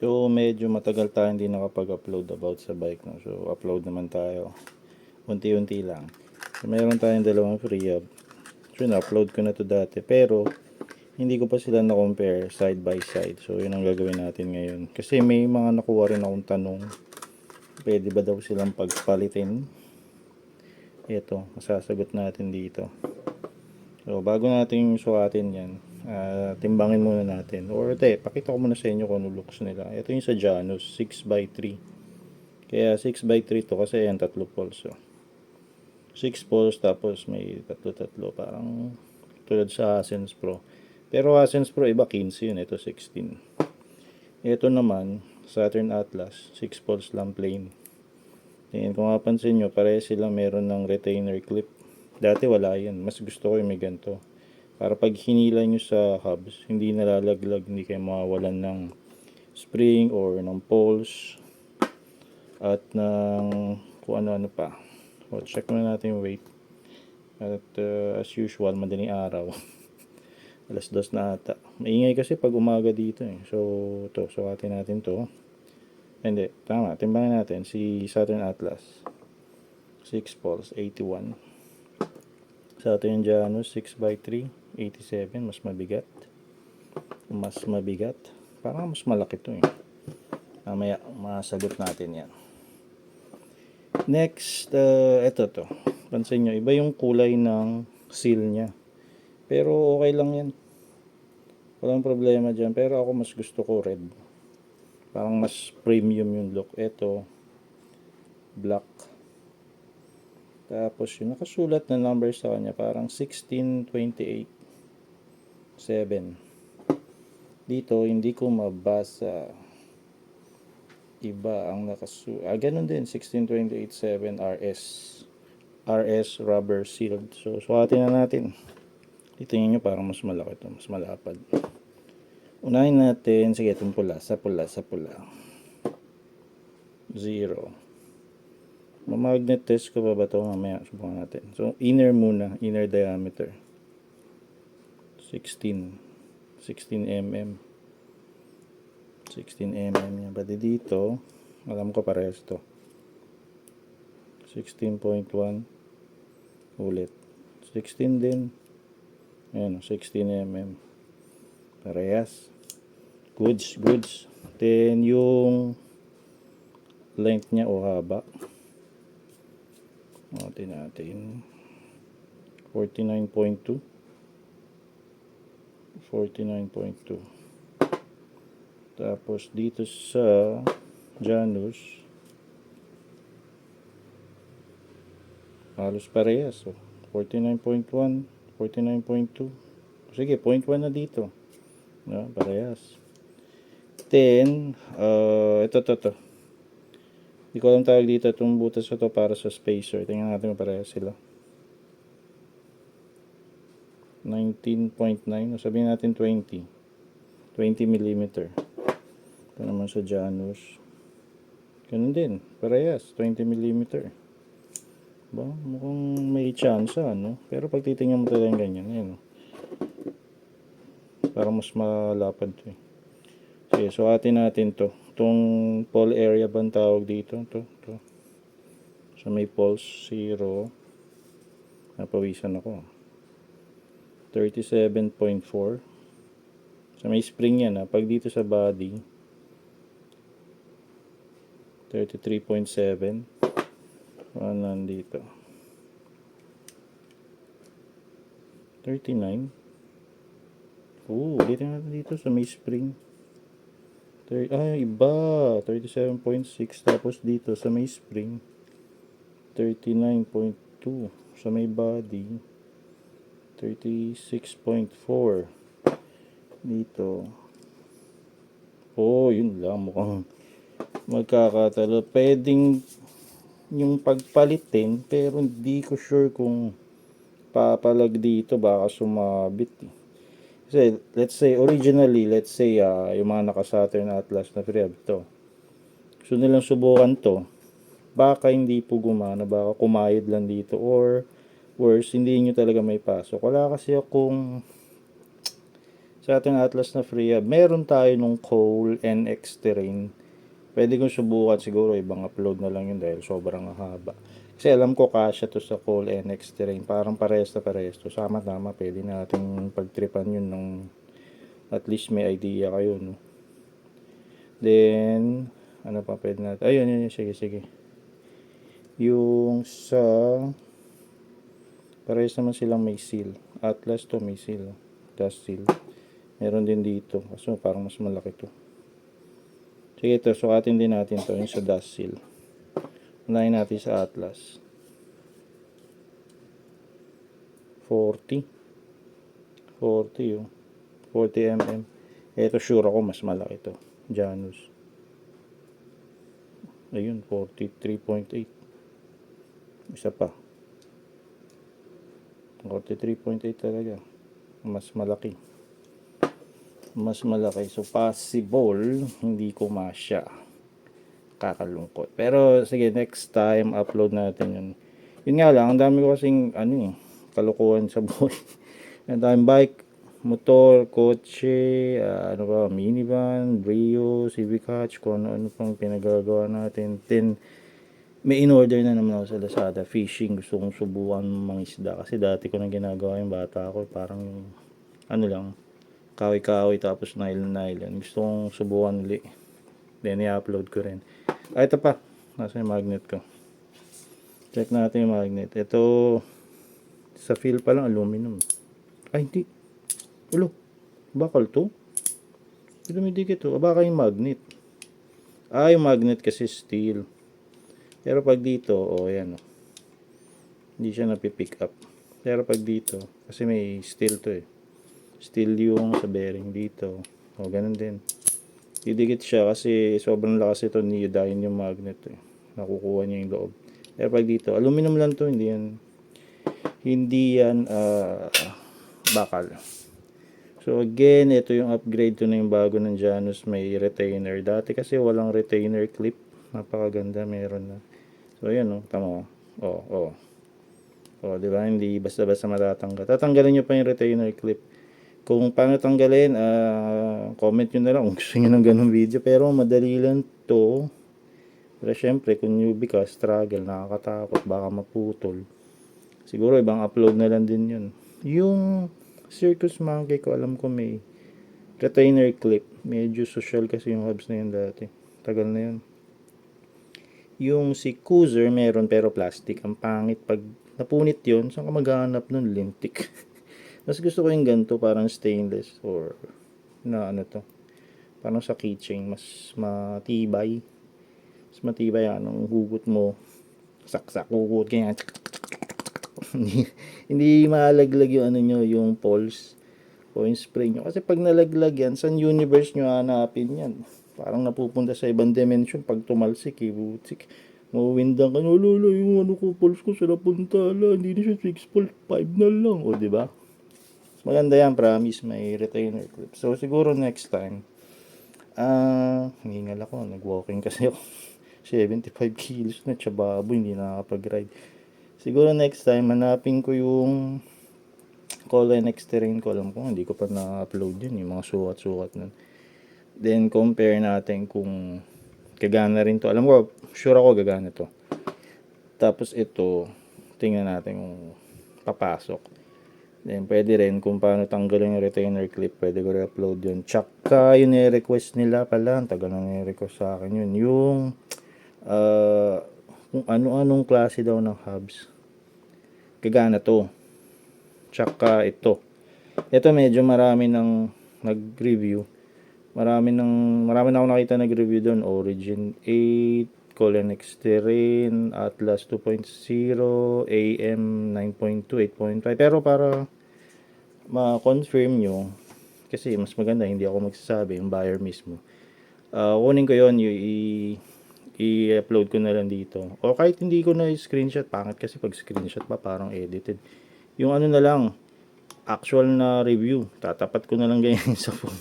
So, medyo matagal tayo hindi nakapag-upload about sa bike. No? So, upload naman tayo. Unti-unti lang. So, meron tayong dalawang free hub. So, na-upload ko na to dati. Pero, hindi ko pa sila na-compare side by side. So, yun ang gagawin natin ngayon. Kasi may mga nakuha rin akong tanong. Pwede ba daw silang pagpalitin? Ito, masasagot natin dito. So, bago natin sukatin yan, ah, timbangin muna natin. Or, te, pakita ko muna sa inyo kung ano looks nila. Ito yung sa Janus, 6x3. Kaya 6x3 to kasi yan, tatlo poles. So. 6 poles tapos may tatlo-tatlo. Parang tulad sa Ascens Pro. Pero Ascens Pro, iba 15 yun. Ito 16. Ito naman, Saturn Atlas, 6 poles lang plain. Tingin kung mapansin nyo, pareha sila meron ng retainer clip. Dati wala yan. Mas gusto ko yung may ganito. Para pag hinila nyo sa hubs, hindi nalalaglag, hindi kayo mawawalan ng spring or ng poles at ng kung ano-ano pa. So, check muna natin yung weight. At uh, as usual, madaling araw. Alas dos na ata. Maingay kasi pag umaga dito eh. So, to sukatin natin to. Hindi, tama. Timbangin natin si Saturn Atlas. 6 poles, 81. Saturn Janus 6x3, 87. Mas mabigat. Mas mabigat. Parang mas malaki to eh. Mamaya, masagot natin yan. Next, uh, ito to. Pansin nyo, iba yung kulay ng seal niya. Pero okay lang yan. Walang problema dyan. Pero ako mas gusto ko red. Parang mas premium yung look. Ito, black. Tapos yung nakasulat na number sa kanya, parang 1628 7. Dito, hindi ko mabasa. Iba ang nakasu... Ah, ganun din, 16287 RS. RS rubber sealed. So, sukatin na natin. Titingnan nyo parang mas malaki to, mas malapad. Unahin natin, sige, itong pula, sa pula, sa pula. Zero. Mamagnet test ko pa ba ito? Mamaya, subukan natin. So, inner muna, inner diameter. 16. 16 mm. 16 mm yan. Pati dito, alam ko parehas to. 16.1 ulit. 16 din. Ayan, 16 mm. Parehas. Goods, goods. Then, yung length niya o haba. Natin natin. 49.2. 49.2. Tapos dito sa Janus halos parehas. So, 49.1, 49.2. Sige, 0.1 na dito. No, parehas. Then, uh, ito, ito, ito. Hindi ko alam tawag dito itong butas na to para sa spacer. Tingnan natin kung parehas sila. 19.9. Sabihin natin 20. 20 mm. Ito naman sa Janus. Ganun din. Parehas. 20 mm. Ba? Mukhang may chance ano. Pero pag titingnan mo talaga ganyan. Ayan. oh. Parang mas malapad to eh. Sige, so atin natin to. Itong pole area ba tawag dito? To, to. So may pulse 0. Napawisan ako. 37.4. So may spring yan ha. Pag dito sa body, 33.7. Ano nandito? 39. Oo, dito natin dito sa may spring. Ay, iba. 37.6. Tapos dito sa may spring. 39.2. Sa may body. 36.4. Dito. Oh, yun lang. Mukhang magkakatalo. Pwedeng yung pagpalitin, pero hindi ko sure kung papalag dito, baka sumabit. eh. Kasi, let's say, originally, let's say, ah, yung mga naka-Saturn Atlas na Freehub to. Gusto nilang subukan to. Baka hindi po gumana, baka kumayod lang dito. Or, worse, hindi nyo talaga may pasok. Wala kasi akong, Sa ating Atlas na hub, meron tayo nung Cole NX Terrain. Pwede kong subukan siguro ibang upload na lang yun dahil sobrang haba. Kasi alam ko kasya to sa Cole NX Terrain. Parang parehas na parehas to. Sama-tama, pwede nating pagtripan yun ng at least may idea kayo, no? Then, ano pa pwede natin? Ayun, yun, yun, sige, sige. Yung sa, parehas naman silang may seal. Atlas to may seal. Dust seal. Meron din dito. Kaso parang mas malaki to. Sige ito, sukatin din natin to yung sa dust seal. Unahin natin sa Atlas. 40. 40 yung 40 mm. Ito sure ako mas malaki to. Janus. Ayun, 43.8. Isa pa. 43.8 talaga. Mas malaki. Mas malaki. So, possible, hindi ko masya. Kakalungkot. Pero, sige, next time, upload natin yun. Yun nga lang, ang dami ko kasing, ano eh, kalukuhan sa buhay. ang daming bike, motor, kotse, ah, ano ba, minivan, Brio, Civic Hatch, kung ano-ano pang pinagagawa natin. Then, may in-order na naman ako sa Lazada, fishing, gusto kong subukan mga isda. Kasi dati ko nang ginagawa yung bata ako, parang ano lang, kawi-kawi tapos nylon-nylon. Gusto kong subukan uli. Then, i-upload ko rin. Ah, ito pa. Nasa yung magnet ko. Check natin yung magnet. Ito, sa feel pa lang, aluminum. Ay, hindi. Ulo, bakal to? Dumidikit to. Ah, Baka yung magnet. Ah, yung magnet kasi steel. Pero pag dito, oh, yan oh. Hindi siya napipick up. Pero pag dito, kasi may steel to eh. Steel yung sa bearing dito. O, ganun din. Didikit siya kasi sobrang lakas ito neodyne yung magnet eh. Nakukuha niya yung loob. Pero pag dito, aluminum lang to, hindi yan hindi yan ah, bakal. So again, ito yung upgrade to na yung bago ng Janus may retainer. Dati kasi walang retainer clip. Napakaganda meron na. So ayan oh, tama oh. Oh, oh. Oh, di ba? Hindi basta-basta matatanggal. Tatanggalin niyo pa yung retainer clip. Kung paano tanggalin, ah, comment nyo na lang kung gusto niyo ng ganung video. Pero madali lang to. Pero syempre, kung newbie ka, struggle, nakakatakot, baka maputol. Siguro ibang upload na lang din yun. Yung Circus Monkey ko, alam ko may retainer clip. Medyo social kasi yung hubs na yun dati. Tagal na yun. Yung si Cruiser meron pero plastic. Ang pangit pag napunit yun, saan ka maghanap nun? Lintik. Mas gusto ko yung ganito, parang stainless or na ano to. Parang sa keychain, mas matibay. Mas matibay anong hugot mo. Saksak hugot kaya hindi, hindi malaglag yung ano nyo, yung pulse o yung spray nyo. Kasi pag nalaglag yan, saan universe nyo hanapin yan? Parang napupunta sa ibang dimension pag tumalsik, eh, butik. Mawawindan ka, lolo, yung ano ko, pulse ko sa napunta, ala, hindi na siya 6.5 na lang, o, di ba? Maganda yan, promise, may retainer clip. So, siguro next time, ah, uh, hingal ako, nag-walking kasi ako. 75 kilos na, tsababo, hindi nakakapag-ride. Siguro next time, hanapin ko yung Colin X terrain ko. Alam ko, hindi ko pa na-upload yun, yung mga sukat-sukat nun. Then, compare natin kung gagana rin to. Alam ko, sure ako gagana to. Tapos ito, tingnan natin kung papasok. Then, pwede rin kung paano tanggalin yung retainer clip, pwede ko re-upload yun. Tsaka, yun request nila pala, ang tagal na ni-request sa akin yun. Yung, uh, kung ano-anong klase daw ng hubs. Gagana to. Tsaka ito. Ito medyo marami nang nag-review. Marami nang marami na ako nakita nag-review doon. Origin 8, Colin X Terrain, Atlas 2.0, AM 9.2, 8.5. Pero para ma-confirm nyo, kasi mas maganda, hindi ako magsasabi, yung buyer mismo. Uh, kunin ko yon i-upload ko na lang dito. O kahit hindi ko na screenshot, pangit kasi pag screenshot pa parang edited. Yung ano na lang, actual na review, tatapat ko na lang ganyan sa phone.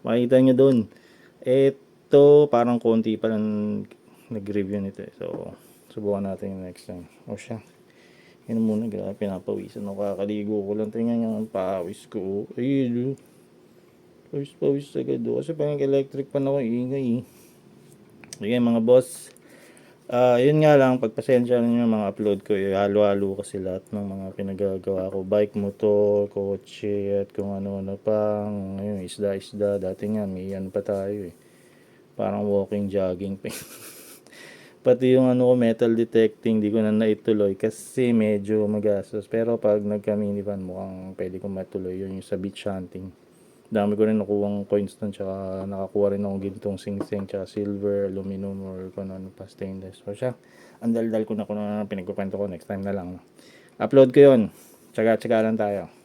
Makikita nyo doon. Ito, parang konti pa lang nag-review nito. eh. So, subukan natin yung next time. O siya. Yan muna, grabe, pinapawisan ako. Kakaligo ko lang. Tingnan yung pawis ko. Ayun, Pawis pawis agad oh. Kasi parang electric pan ako ingay eh. Sige mga boss. Ah, yun nga lang, pagpasensya ninyo yung mga upload ko, eh, halo-halo kasi lahat ng mga pinagagawa ko. Bike, motor, kotse, at kung ano-ano pa. Ngayon, isda-isda. Dati nga, may ano pa tayo eh. Parang walking, jogging pa. Pati yung ano ko, metal detecting, di ko na naituloy kasi medyo magastos. Pero pag nagka-minivan, mukhang pwede ko matuloy yun yung sa beach hunting. Dami ko rin nakuwang coins doon, tsaka nakakuha rin akong gintong sing-sing, tsaka silver, aluminum, or kung ano pa stainless. So siya, ang daldal ko na kung ano na pinagkukwento ko, next time na lang. Upload ko yun. Tsaga-tsaga lang tayo.